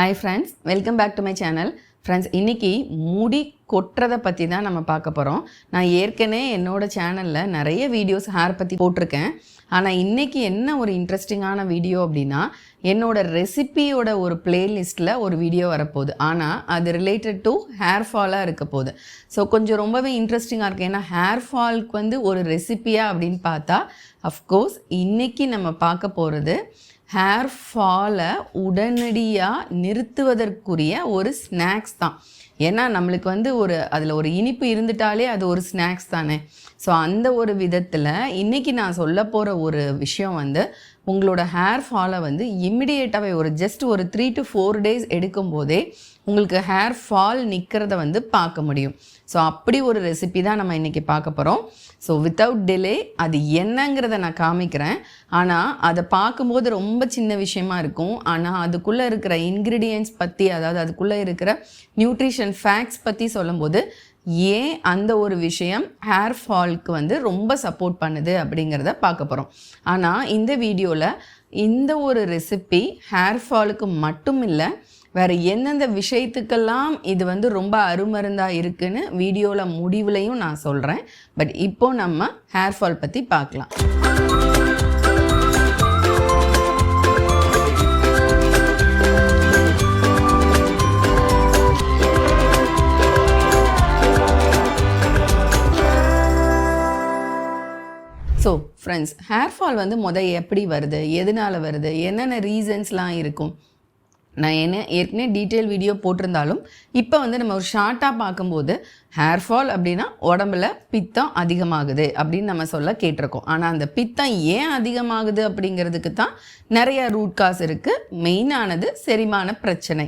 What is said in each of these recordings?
Hi friends welcome back to my channel friends இன்றைக்கி முடி கொட்டுறதை பற்றி தான் நம்ம பார்க்க போகிறோம் நான் ஏற்கனவே என்னோடய சேனலில் நிறைய வீடியோஸ் ஹேர் பற்றி போட்டிருக்கேன். ஆனால் இன்றைக்கி என்ன ஒரு இன்ட்ரெஸ்டிங்கான வீடியோ அப்படின்னா என்னோட ரெசிபியோட ஒரு பிளேலிஸ்ட்டில் ஒரு வீடியோ வரப்போகுது. ஆனால் அது ரிலேட்டட் டு ஹேர் ஃபாலாக இருக்க போகுது. ஸோ கொஞ்சம் ரொம்பவே இன்ட்ரெஸ்டிங்காக இருக்குது ஏன்னா ஹேர் ஃபால்க்கு வந்து ஒரு ரெசிப்பியாக அப்படின்னு பார்த்தா அஃப்கோர்ஸ் இன்றைக்கி நம்ம பார்க்க போகிறது ஹேர் ஃபாலை உடனடியாக நிறுத்துவதற்குரிய ஒரு ஸ்நாக்ஸ் தான். ஏன்னா நம்மளுக்கு வந்து ஒரு அதில் ஒரு இனிப்பு இருந்துட்டாலே அது ஒரு ஸ்நாக்ஸ் தானே. ஸோ அந்த ஒரு விதத்தில் இன்றைக்கி நான் சொல்ல போகிற ஒரு விஷயம் வந்து உங்களோட ஹேர் ஃபாலை வந்து இம்மிடியேட்டாகவே ஒரு ஜஸ்ட் ஒரு த்ரீ டு ஃபோர் டேஸ் எடுக்கும் போதே உங்களுக்கு ஹேர் ஃபால் நிற்கிறத வந்து பார்க்க முடியும். ஸோ அப்படி ஒரு ரெசிபி தான் நம்ம இன்றைக்கி பார்க்க போகிறோம் ஸோ வித்தவுட் டிலே அது என்னங்கிறத நான் காமிக்கிறேன். ஆனால் அதை பார்க்கும்போது ரொம்ப சின்ன விஷயமா இருக்கும். ஆனால் அதுக்குள்ளே இருக்கிற இன்க்ரீடியன்ஸ் பற்றி அதாவது அதுக்குள்ளே இருக்கிற நியூட்ரிஷன் ஃபேக்ட்ஸ் பற்றி சொல்லும்போது ஏன் அந்த ஒரு விஷயம் ஹேர் ஃபால்க்கு வந்து ரொம்ப சப்போர்ட் பண்ணுது அப்படிங்கிறத பார்க்க போகிறோம் ஆனால் இந்த வீடியோவில் இந்த ஒரு ரெசிபி ஹேர் ஃபாலுக்கு மட்டும் இல்லை வேறு எந்தெந்த விஷயத்துக்கெல்லாம் இது வந்து ரொம்ப அருமருந்தாக இருக்குன்னு வீடியோவில் முடிவுலையும் நான் சொல்கிறேன் பட் இப்போது நம்ம ஹேர் ஃபால் பற்றி பார்க்கலாம். ஃப்ரெண்ட்ஸ் ஹேர் ஃபால் வந்து முத எப்படி வருது? எதனால் வருது? என்னென்ன ரீசன்ஸ்லாம் இருக்கும்? நான் என்ன ஏற்கனவே டீட்டெயில் வீடியோ போட்டிருந்தாலும் இப்போ வந்து நம்ம ஒரு ஷார்ட்டாக பார்க்கும்போது ஹேர் ஃபால் அப்படின்னா உடம்புல பித்தம் அதிகமாகுது அப்படின்னு நம்ம சொல்ல கேட்டிருக்கோம். ஆனால் அந்த பித்தம் ஏன் அதிகமாகுது அப்படிங்கிறதுக்கு தான் நிறைய ரூட் காஸ் இருக்குது மெயினானது செரிமான பிரச்சனை.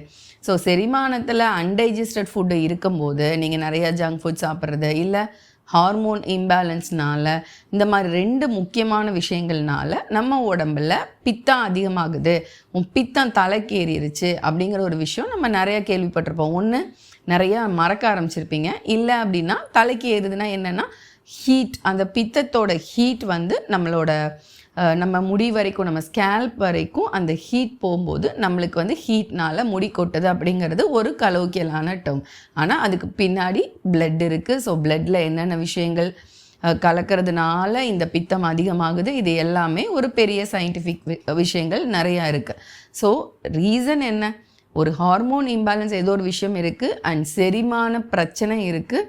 ஸோ செரிமானத்தில் அன்டைஜஸ்டட் ஃபுட்டு இருக்கும்போது நீங்கள் நிறையா ஜங்க் ஃபுட் சாப்பிட்றது இல்லை ஹார்மோன் இம்பேலன்ஸ்னால இந்த மாதிரி ரெண்டு முக்கியமான விஷயங்கள்னால நம்ம உடம்புல பித்தம் அதிகமாகுது. உன் பித்தம் தலைக்கேறிடுச்சு அப்படிங்கிற ஒரு விஷயம் நம்ம நிறையா கேள்விப்பட்டிருப்போம். ஒன்று நிறைய மறக்க ஆரம்பிச்சிருப்பீங்க. இல்லை அப்படின்னா தலைக்கு ஏறுதுன்னா என்னென்னா ஹீட் அந்த பித்தத்தோட ஹீட் வந்து நம்மளோட நம்ம முடி வரைக்கும் நம்ம ஸ்கேல்ப் வரைக்கும் அந்த ஹீட் போகும்போது நம்மளுக்கு வந்து ஹீட்னால் முடி கொட்டுது அப்படிங்கிறது ஒரு கலோக்கியலான டேர்ம் ஆனால் அதுக்கு பின்னாடி பிளட் இருக்குது ஸோ பிளட்டில் என்னென்ன விஷயங்கள் கலக்கிறதுனால இந்த பித்தம் அதிகமாகுது இது எல்லாமே ஒரு பெரிய சயின்டிஃபிக் விஷயங்கள் நிறையா இருக்குது ஸோ ரீசன் என்ன? ஒரு ஹார்மோன் இம்பேலன்ஸ் ஏதோ ஒரு விஷயம் இருக்குது அண்ட் செரிமான பிரச்சனை இருக்குது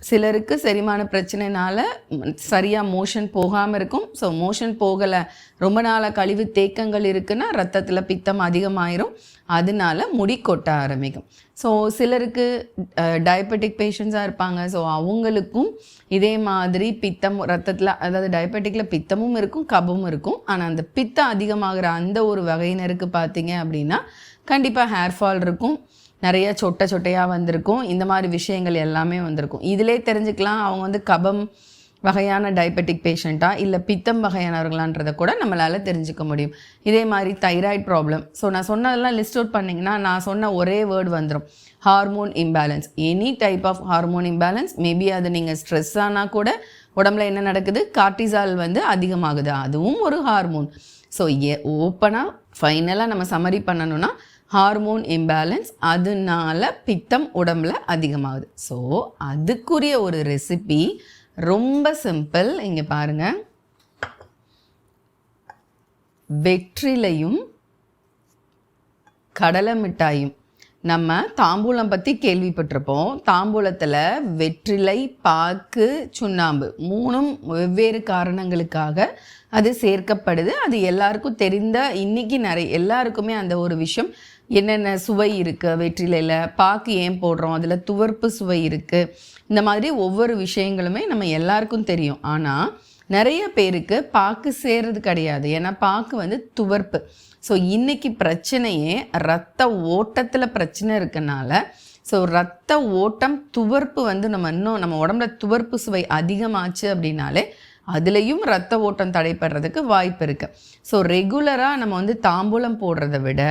சிலருக்கு செரிமான பிரச்சனைனால சரியாக மோஷன் போகாமல் இருக்கும். ஸோ மோஷன் போகலை. ரொம்ப நாளாக கழிவு தேக்கங்கள் இருக்குன்னா ரத்தத்தில் பித்தம் அதிகமாயிரும். அதனால முடி கொட்ட ஆரம்பிக்கும். ஸோ சிலருக்கு டயபெட்டிக் பேஷண்ட்ஸாக இருப்பாங்க. ஸோ அவங்களுக்கும் இதே மாதிரி பித்தம் ரத்தத்தில் அதாவது டயபெட்டிக்கில் பித்தமும் இருக்கும் கபமும் இருக்கும். ஆனால் அந்த பித்தம் அதிகமாகிற அந்த ஒரு வகையினருக்கு பார்த்தீங்க அப்படின்னா கண்டிப்பாக ஹேர் ஃபால் இருக்கும். நிறைய சொட்டை சொட்டையாக வந்திருக்கும். இந்த மாதிரி விஷயங்கள் எல்லாமே வந்திருக்கும். இதிலே தெரிஞ்சுக்கலாம் அவங்க வந்து கபம் வகையான டயபெட்டிக் பேஷண்ட்டாக இல்லை பித்தம் வகையானவர்களான்றதை கூட நம்மளால் தெரிஞ்சுக்க முடியும். இதே மாதிரி தைராய்டு ப்ராப்ளம் ஸோ நான் சொன்னதெல்லாம் லிஸ்ட் அவுட் பண்ணிங்கன்னா நான் சொன்ன ஒரே வேர்டு வந்துடும் hormone imbalance any type of hormone imbalance maybe அது நீங்கள் ஸ்ட்ரெஸ் ஆனால் கூட உடம்புல என்ன நடக்குது? கார்டிசால் வந்து அதிகமாகுது. அதுவும் ஒரு ஹார்மோன் ஸோ ஏ ஓப்பனாக ஃபைனலாக நம்ம சம்மரி பண்ணணும்னா ஹார்மோன் இம்பேலன்ஸ் அதனால பித்தம் உடம்புல அதிகமாகுது. ஸோ அதுக்குரிய ஒரு ரெசிபி ரொம்ப சிம்பிள் இங்கே பாருங்கள் வெற்றிலையும் கடலை மிட்டாயும் நம்ம தாம்பூலம் பற்றி கேள்விப்பட்டிருப்போம். தாம்பூலத்தில் வெற்றிலை பாக்கு சுண்ணாம்பு மூணும் வெவ்வேறு காரணங்களுக்காக அது சேர்க்கப்படுது. அது எல்லாருக்கும் தெரிந்த இன்னைக்கு நிறைய எல்லாருக்குமே அந்த ஒரு விஷயம். என்னென்ன சுவை இருக்குது வெற்றிலையில்? பாக்கு ஏன் போடுறோம்? அதில் துவர்ப்பு சுவை இருக்குது இந்த மாதிரி ஒவ்வொரு விஷயங்களுமே நம்ம எல்லாருக்கும் தெரியும். ஆனால் நிறைய பேருக்கு பாக்கு சேர்றது கிடையாது. ஏன்னா பாக்கு வந்து துவர்ப்பு. ஸோ இன்னைக்கு பிரச்சனையே ரத்த ஓட்டத்தில் பிரச்சனை இருக்கனால ஸோ ரத்த ஓட்டம் துவர்ப்பு வந்து நம்ம இன்னும் நம்ம உடம்புல துவர்ப்பு சுவை அதிகமாச்சு அப்படின்னாலே அதுலேயும் ரத்த ஓட்டம் தடைப்படுறதுக்கு வாய்ப்பு இருக்குது ஸோ ரெகுலராக நம்ம வந்து தாம்பூலம் போடுறத விட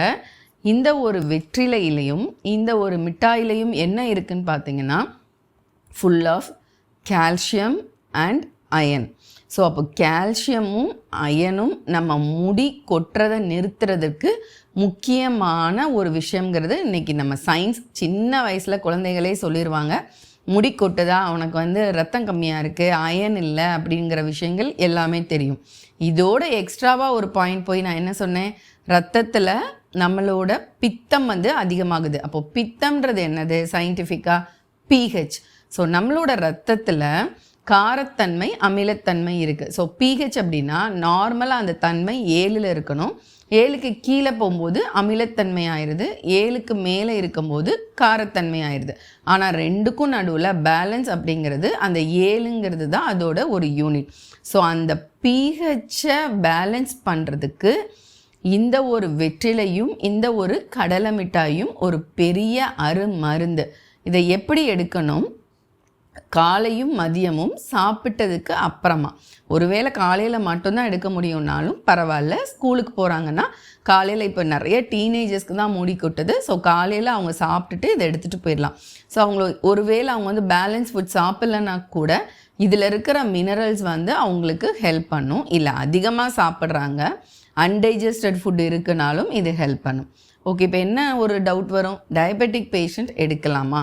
இந்த ஒரு வெற்றிலையிலையும் இந்த ஒரு மிட்டாயிலையும் என்ன இருக்குன்னு பார்த்தீங்கன்னா full of calcium and iron so அப்போ கால்சியமும் அயனும் நம்ம முடி கொட்டுறதை நிறுத்துறதுக்கு முக்கியமான ஒரு விஷயங்கிறது இன்னைக்கு நம்ம சயின்ஸ் சின்ன வயசில் குழந்தைகளே சொல்லிடுவாங்க முடி கொட்டுதா? அவனுக்கு வந்து ரத்தம் கம்மியாக இருக்குது அயன் இல்லை அப்படிங்கிற விஷயங்கள் எல்லாமே தெரியும். இதோட எக்ஸ்ட்ராவாக ஒரு பாயிண்ட் போய் நான் என்ன சொன்னேன்? ரத்தத்தில் நம்மளோட பித்தம் வந்து அதிகமாகுது. அப்போது பித்தம்ன்றது என்னது? சயின்டிஃபிக்காக பிஹெச் ஸோ நம்மளோட ரத்தத்தில் காரத்தன்மை அமிலத்தன்மை இருக்குது ஸோ பிஹெச் அப்படின்னா நார்மலாக அந்த தன்மை ஏழில் இருக்கணும். ஏழுக்கு கீழே போகும்போது அமிலத்தன்மை ஆயிடுது. ஏழுக்கு மேலே இருக்கும்போது காரத்தன்மை ஆயிடுது. ஆனால் ரெண்டுக்கும் நடுவில் பேலன்ஸ் அப்படிங்கிறது அந்த ஏழுங்கிறது தான் அதோட ஒரு யூனிட் ஸோ அந்த பிஹெச்சை பேலன்ஸ் பண்ணுறதுக்கு இந்த ஒரு வெற்றிலையும் இந்த ஒரு கடலை மிட்டாயும் ஒரு பெரிய அருமருந்து. இதை எப்படி எடுக்கணும்? காலையும் மதியமும் சாப்பிட்டதுக்கு அப்புறமா. ஒருவேளை காலையில் மட்டும்தான் எடுக்க முடியும்னாலும் பரவாயில்ல ஸ்கூலுக்கு போகிறாங்கன்னா காலையில் இப்போ நிறைய டீனேஜர்ஸ்க்கு தான் மூடி கொட்டுது. ஸோ காலையில் அவங்க சாப்பிட்டுட்டு இதை எடுத்துகிட்டு போயிடலாம். ஸோ அவங்க ஒருவேளை அவங்க வந்து பேலன்ஸ் ஃபுட் சாப்பிட்லன்னா கூட இதில் இருக்கிற மினரல்ஸ் வந்து அவங்களுக்கு ஹெல்ப் பண்ணும். இல்லை அதிகமாக சாப்பிட்றாங்க அன்டைஜஸ்டட் ஃபுட் இருக்குனாலும் இது ஹெல்ப் பண்ணும். ஓகே இப்போ என்ன ஒரு டவுட் வரும்? டயபெட்டிக் பேஷண்ட் எடுக்கலாமா?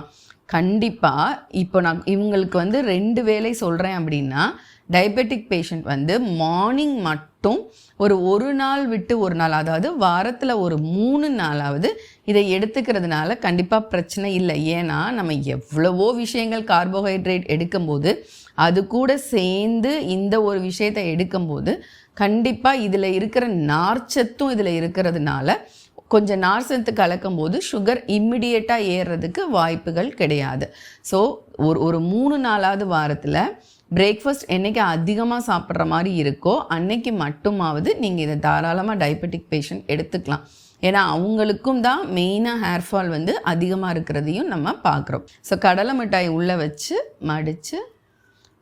கண்டிப்பாக இப்போ நான் இவங்களுக்கு வந்து ரெண்டு வேளை சொல்கிறேன் அப்படின்னா டயபெட்டிக் பேஷண்ட் வந்து மார்னிங் மட்டும் ஒரு ஒரு நாள் விட்டு ஒரு நாள் அதாவது வாரத்தில் ஒரு மூணு நாளாவது இதை எடுத்துக்கிறதுனால கண்டிப்பாக பிரச்சனை இல்லை. ஏன்னா நம்ம எவ்வளவோ விஷயங்கள் கார்போஹைட்ரேட் எடுக்கும்போது அது கூட சேர்ந்து இந்த ஒரு விஷயத்தை எடுக்கும்போது கண்டிப்பாக இதில் இருக்கிற நார்ச்சத்தும் இதில் இருக்கிறதுனால கொஞ்சம் நார்சத்து கலக்கும் போது சுகர் இம்மிடியேட்டாக ஏறுறதுக்கு வாய்ப்புகள் கிடையாது. ஸோ ஒரு ஒரு மூணு நாலாவது வாரத்தில் பிரேக்ஃபாஸ்ட் என்றைக்கு அதிகமாக சாப்பிட்ற மாதிரி இருக்கோ அன்னைக்கு மட்டுமாவது நீங்கள் இதை தாராளமாக டயபெட்டிக் பேஷண்ட் எடுத்துக்கலாம். ஏன்னா அவங்களுக்கும் தான் மெயினாக ஹேர் ஃபால் வந்து அதிகமாக இருக்கிறதையும் நம்ம பார்க்குறோம். ஸோ கடலை மிட்டாய் உள்ளே வச்சு மடித்து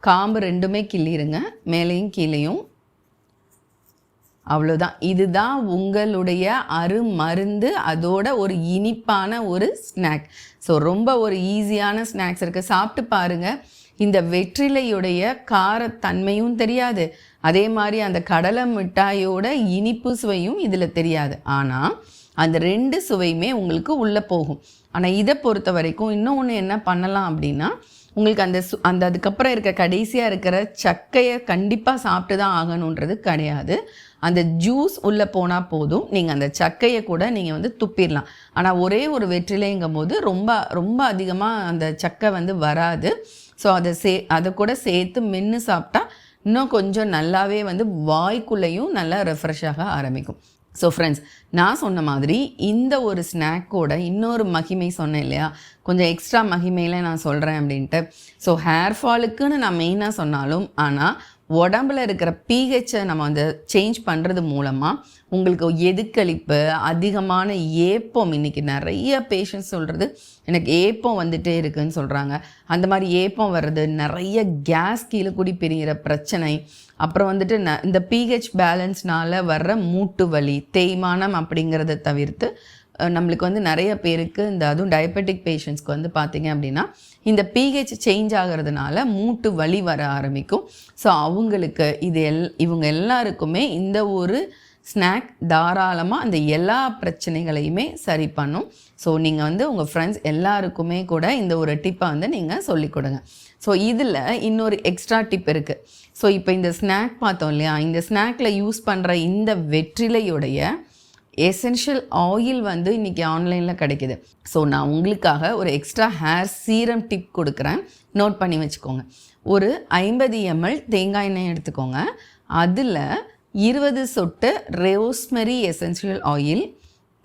காம்பு ரெண்டுமே கிள்ளிருங்க. மேலேயும் கீழேயும் அவ்வளோதான் இதுதான் உங்களுடைய அருமருந்து அதோட ஒரு இனிப்பான ஒரு ஸ்நாக் ஸோ ரொம்ப ஒரு ஈஸியான ஸ்நாக்ஸ் இருக்குது சாப்பிட்டு பாருங்கள் இந்த வெற்றிலையுடைய காரத்தன்மையும் தெரியாது. அதே மாதிரி அந்த கடலை மிட்டாயோட இனிப்பு சுவையும் இதில் தெரியாது. ஆனால் அந்த ரெண்டு சுவையுமே உங்களுக்கு உள்ளே போகும். ஆனால் இதை பொறுத்த வரைக்கும் இன்னும் ஒன்று என்ன பண்ணலாம் அப்படின்னா உங்களுக்கு அந்த சு அந்த அதுக்கப்புறம் இருக்க கடைசியாக இருக்கிற சக்கையை கண்டிப்பாக சாப்பிட்டு தான் ஆகணுன்றது கிடையாது. அந்த ஜூஸ் உள்ளே போனால் போதும். நீங்கள் அந்த சக்கையை கூட நீங்கள் வந்து துப்பிடலாம். ஆனால் ஒரே ஒரு வெற்றிலைங்கும் போது ரொம்ப ரொம்ப அதிகமாக அந்த சக்கை வந்து வராது. ஸோ அதை சே அதை கூட சேர்த்து மென்று சாப்பிட்டா இன்னும் கொஞ்சம் நல்லாவே வந்து வாய்க்குள்ளேயும் நல்லா ரெஃப்ரெஷ்ஷாக ஆரம்பிக்கும். ஸோ ஃப்ரெண்ட்ஸ் நான் சொன்ன மாதிரி இந்த ஒரு ஸ்நாக்கோட இன்னொரு மகிமை சொன்னேன் இல்லையா? கொஞ்சம் எக்ஸ்ட்ரா மகிமையில் நான் சொல்கிறேன் அப்படின்ட்டு. ஸோ ஹேர் ஃபாலுக்குன்னு நான் மெயினாக சொன்னாலும் ஆனால் உடம்புல இருக்கிற பிஹெச்சை நம்ம வந்து சேஞ்ச் பண்ணுறது மூலமாக உங்களுக்கு எதுக்களிப்பு அதிகமான ஏப்பம் இன்றைக்கி நிறைய பேஷண்ட்ஸ் சொல்கிறது எனக்கு ஏப்பம் வந்துட்டே இருக்குன்னு சொல்கிறாங்க அந்த மாதிரி ஏப்பம் வர்றது நிறைய கேஸ் கீழே கூடி பிரிகிற பிரச்சனை. அப்புறம் வந்துட்டு ந இந்த பிஹெச் பேலன்ஸ்னால வர்ற மூட்டு வலி தேய்மானம் அப்படிங்கிறத தவிர்த்து நம்மளுக்கு வந்து நிறைய பேருக்கு இந்த அதுவும் டயபெட்டிக் பேஷண்ட்ஸ்க்கு வந்து பார்த்திங்க அப்படின்னா இந்த பிஹெச் சேஞ்ச் ஆகிறதுனால மூட்டு வலி வர ஆரம்பிக்கும். ஸோ அவங்களுக்கு இது எல் இவங்க எல்லாருக்குமே இந்த ஒரு ஸ்நாக் தாராளமாக அந்த எல்லா பிரச்சனைகளையுமே சரி பண்ணும். ஸோ நீங்கள் வந்து உங்கள் ஃப்ரெண்ட்ஸ் எல்லாருக்குமே கூட இந்த ஒரு டிப்பை வந்து நீங்கள் சொல்லிக் கொடுங்க. ஸோ இதில் இன்னொரு எக்ஸ்ட்ரா டிப் இருக்குது ஸோ இப்போ இந்த ஸ்நாக் பார்த்தோம் இல்லையா? இந்த ஸ்நாக்கில் யூஸ் பண்ணுற இந்த வெற்றிலையுடைய எசென்ஷியல் ஆயில் வந்து இன்றைக்கி ஆன்லைனில் கிடைக்கிது. ஸோ நான் உங்களுக்காக ஒரு எக்ஸ்ட்ரா ஹேர் சீரம் டிப் கொடுக்குறேன். நோட் பண்ணி வச்சுக்கோங்க. ஒரு ஐம்பது எம்எல் தேங்காய் எண்ணெய் எடுத்துக்கோங்க. அதில் இருபது சொட்டு ரோஸ்மெரி எசென்ஷியல் ஆயில்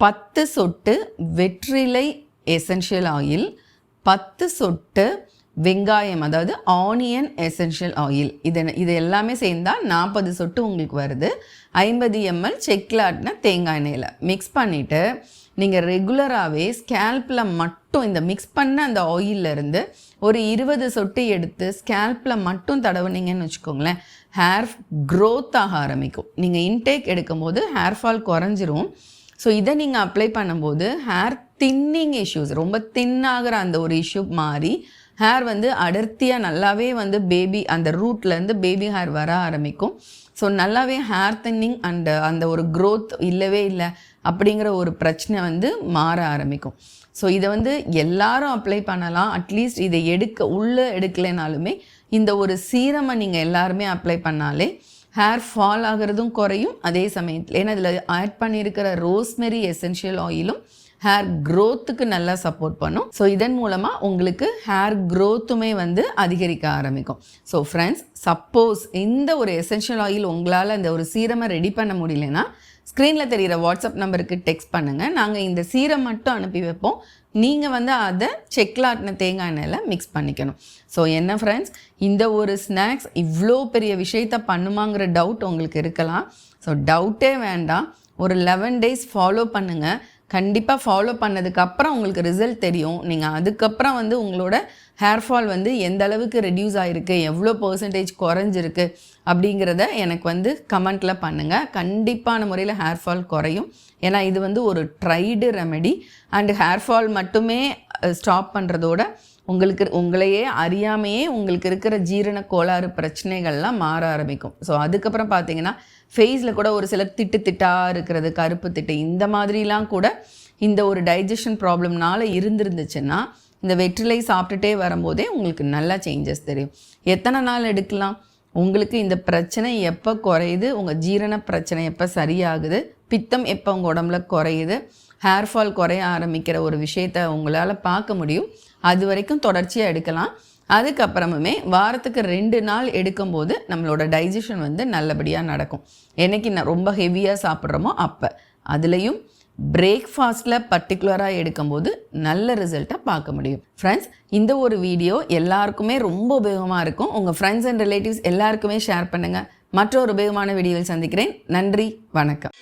பத்து சொட்டு வெற்றிலை எசென்ஷியல் ஆயில் பத்து சொட்டு வெங்காயம் அதாவது ஆனியன் எசென்ஷியல் ஆயில் இது இது எல்லாமே சேர்ந்தால் நாற்பது சொட்டு உங்களுக்கு வருது. ஐம்பது எம்எல் செக்லாட்னா தேங்காய் எண்ணெயில். மிக்ஸ் பண்ணிவிட்டு நீங்கள் ரெகுலராகவே ஸ்கேல்பில் மட்டும் இந்த மிக்ஸ் பண்ண அந்த ஆயிலிருந்து ஒரு இருபது சொட்டு எடுத்து ஸ்கேல்பில் மட்டும் தடவுனீங்கன்னு வச்சுக்கோங்களேன் ஹேர் க்ரோத் ஆக ஆரம்பிக்கும். நீங்கள் இன்டேக் எடுக்கும்போது ஹேர் ஃபால் குறைஞ்சிரும். ஸோ இதை நீங்கள் அப்ளை பண்ணும்போது ஹேர் தின்னிங் இஷ்யூஸ் ரொம்ப தின்னாகிற அந்த ஒரு இஷ்யூ மாறி ஹேர் வந்து அடர்த்தியாக நல்லாவே வந்து பேபி அந்த ரூட்லேருந்து பேபி ஹேர் வர ஆரம்பிக்கும். ஸோ நல்லாவே ஹேர் தின்னிங் அண்ட் அந்த ஒரு க்ரோத் இல்லவே இல்லை அப்படிங்கிற ஒரு பிரச்சனை வந்து மாற ஆரம்பிக்கும். ஸோ இதை வந்து எல்லாரும் அப்ளை பண்ணலாம். அட்லீஸ்ட் இதை எடுக்க உள்ளே எடுக்கலைனாலுமே இந்த ஒரு சீரமை நீங்கள் எல்லாருமே அப்ளை பண்ணாலே ஹேர் ஃபால் ஆகிறதும் குறையும் அதே சமயத்தில். ஏன்னா இதில் ஆட் பண்ணியிருக்கிற ரோஸ்மெரி எசென்ஷியல் ஆயிலும் ஹேர் க்ரோத்துக்கு நல்லா சப்போர்ட் பண்ணும். ஸோ இதன் மூலமாக உங்களுக்கு ஹேர் க்ரோத்துமே வந்து அதிகரிக்க ஆரம்பிக்கும். ஸோ ஃப்ரெண்ட்ஸ் சப்போஸ் இந்த ஒரு எசென்ஷியல் ஆயில் உங்களால் இந்த ஒரு சீரமை ரெடி பண்ண முடியலன்னா ஸ்க்ரீனில் தெரிகிற வாட்ஸ்அப் நம்பருக்கு டெக்ஸ்ட் பண்ணுங்கள் நாங்கள் இந்த சீரம் மட்டும் அனுப்பி வைப்போம். நீங்கள் வந்து அதை செக்லாட்டின தேங்காய் எண்ணெயில் மிக்ஸ் பண்ணிக்கணும். ஸோ என்ன ஃப்ரெண்ட்ஸ் இந்த ஒரு ஸ்நாக்ஸ் இவ்வளோ பெரிய விஷயத்த பண்ணுமாங்கிற டவுட் உங்களுக்கு இருக்கலாம். ஸோ டவுட்டே வேண்டாம். ஒரு லெவன் டேஸ் ஃபாலோ பண்ணுங்கள் கண்டிப்பாக ஃபாலோ பண்ணதுக்கப்புறம் உங்களுக்கு ரிசல்ட் தெரியும். நீங்கள் அதுக்கப்புறம் வந்து உங்களோட ஹேர் ஃபால் வந்து எந்த அளவுக்கு ரெடியூஸ் ஆகிருக்கு எவ்வளோ பர்சன்டேஜ் குறைஞ்சிருக்கு அப்படிங்கிறத எனக்கு வந்து கமெண்ட்டில் பண்ணுங்கள் கண்டிப்பான முறையில் ஹேர் ஃபால் குறையும். ஏன்னா இது வந்து ஒரு tried remedy and hair fall மட்டுமே ஸ்டாப் பண்ணுறதோட உங்களுக்கு உங்களையே அறியாமையே உங்களுக்கு இருக்கிற ஜீரண கோளாறு பிரச்சனைகள்லாம் மாற ஆரம்பிக்கும். ஸோ அதுக்கப்புறம் பார்த்தீங்கன்னா ஃபேஸில் கூட ஒரு சிலர் திட்டு திட்டாக இருக்கிறது கருப்பு திட்டு இந்த மாதிரிலாம் கூட இந்த ஒரு டைஜஷன் ப்ராப்ளம்னால இருந்திருந்துச்சுன்னா இந்த வெற்றிலை சாப்பிட்டுட்டே வரும்போதே உங்களுக்கு நல்லா சேஞ்சஸ் தெரியும். எத்தனை நாள் எடுக்கலாம்? உங்களுக்கு இந்த பிரச்சனை எப்போ குறையுது? உங்கள் ஜீரண பிரச்சனை எப்போ சரியாகுது? பித்தம் எப்போ உங்கள் உடம்புல குறையுது? ஹேர் ஃபால் குறைய ஆரம்பிக்கிற ஒரு விஷயத்த உங்களால் பார்க்க முடியும். அது வரைக்கும் தொடர்ச்சியாக எடுக்கலாம். அதுக்கப்புறமுமே வாரத்துக்கு ரெண்டு நாள் எடுக்கும்போது நம்மளோட டைஜஷன் வந்து நல்லபடியாக நடக்கும். என்னைக்கு நான் ரொம்ப ஹெவியாக சாப்பிட்றோமோ அப்போ. அதுலேயும் பிரேக்ஃபாஸ்ட்டில் பர்டிகுலராக எடுக்கும்போது நல்ல ரிசல்ட்டை பார்க்க முடியும். ஃப்ரெண்ட்ஸ் இந்த ஒரு வீடியோ எல்லாருக்குமே ரொம்ப உபயோகமாக இருக்கும். உங்கள் ஃப்ரெண்ட்ஸ் அண்ட் ரிலேட்டிவ்ஸ் எல்லாருக்குமே ஷேர் பண்ணுங்கள் மற்றொரு உபயோகமான வீடியோவில் சந்திக்கிறேன். நன்றி வணக்கம்.